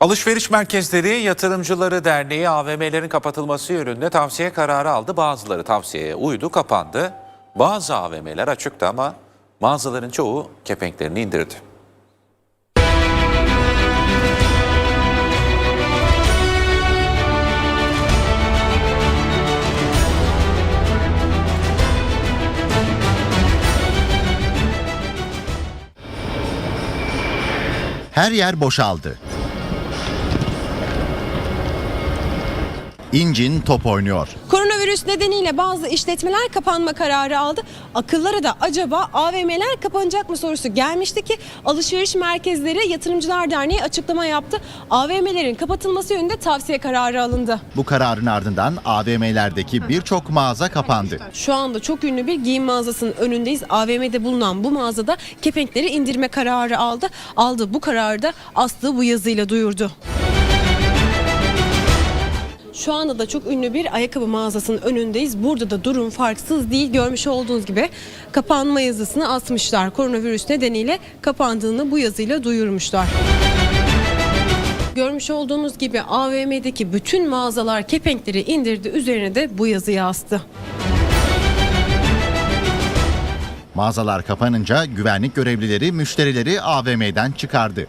Alışveriş Merkezleri Yatırımcıları Derneği AVM'lerin kapatılması yönünde tavsiye kararı aldı. Bazıları tavsiyeye uydu, kapandı. Bazı AVM'ler açıktı ama mağazaların çoğu kepenklerini indirdi. Her yer boşaldı. İncin top oynuyor. Koronavirüs nedeniyle bazı işletmeler kapanma kararı aldı. Akıllara da acaba AVM'ler kapanacak mı sorusu gelmişti ki Alışveriş Merkezleri Yatırımcılar Derneği açıklama yaptı. AVM'lerin kapatılması yönünde tavsiye kararı alındı. Bu kararın ardından AVM'lerdeki birçok mağaza kapandı. Şu anda çok ünlü bir giyim mağazasının önündeyiz. AVM'de bulunan bu mağazada kepenkleri indirme kararı aldı. Aldı bu kararı da astığı bu yazıyla duyurdu. Şu anda da çok ünlü bir ayakkabı mağazasının önündeyiz. Burada da durum farksız değil. Görmüş olduğunuz gibi kapanma yazısını asmışlar. Koronavirüs nedeniyle kapandığını bu yazıyla duyurmuşlar. Görmüş olduğunuz gibi AVM'deki bütün mağazalar kepenkleri indirdi. Üzerine de bu yazıyı astı. Mağazalar kapanınca güvenlik görevlileri müşterileri AVM'den çıkardı.